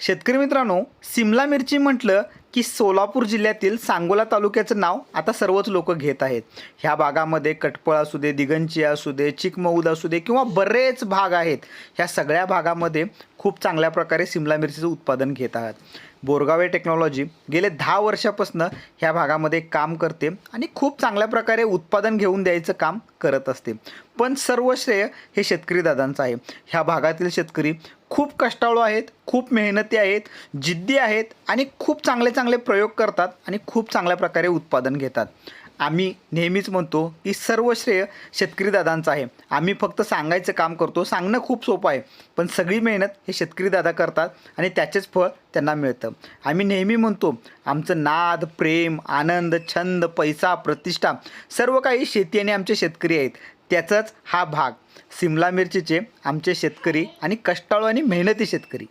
शेतकरी मित्रांनो सिमला मिरची म्हटलं की सोलापूर जिल्ह्यातील सांगोला तालुक्याचं नाव आता सर्वच लोक घेत आहेत. ह्या भागामध्ये कटपळ असू दे दिगंची असू दे चिकमऊद असू दे किंवा बरेच भाग आहेत. ह्या सगळ्या भागामध्ये खूप चांगल्या प्रकारे सिमला मिरचीचं उत्पादन घेत आहात. बोरगावे टेक्नॉलॉजी गेले दहा वर्षापासून ह्या भागामध्ये काम करते आणि खूप चांगल्या प्रकारे उत्पादन घेऊन द्यायचं काम करत असते. पण सर्व श्रेय हे शेतकरी दादांचं आहे. ह्या भागातील शेतकरी खूप कष्टाळू आहेत खूप मेहनती आहेत जिद्दी आहेत आणि खूप चांगले चांगले प्रयोग करतात आणि खूप चांगल्या प्रकारे उत्पादन घेतात. आम्ही नेहमीच म्हणतो की सर्व श्रेय शेतकरी दादांचं आहे. आम्ही फक्त सांगायचं काम करतो. सांगणं खूप सोपं आहे. पण सगळी मेहनत हे शेतकरी दादा करतात आणि त्याचेच फळ त्यांना मिळतं. आम्ही नेहमी म्हणतो आमचं नाद प्रेम आनंद छंद पैसा प्रतिष्ठा सर्व काही शेती आणि आमचे शेतकरी आहेत. त्याचाच हा भाग. सिमला मिरचीचे आमचे शेतकरी आणि कष्टाळू आणि मेहनती शेतकरी.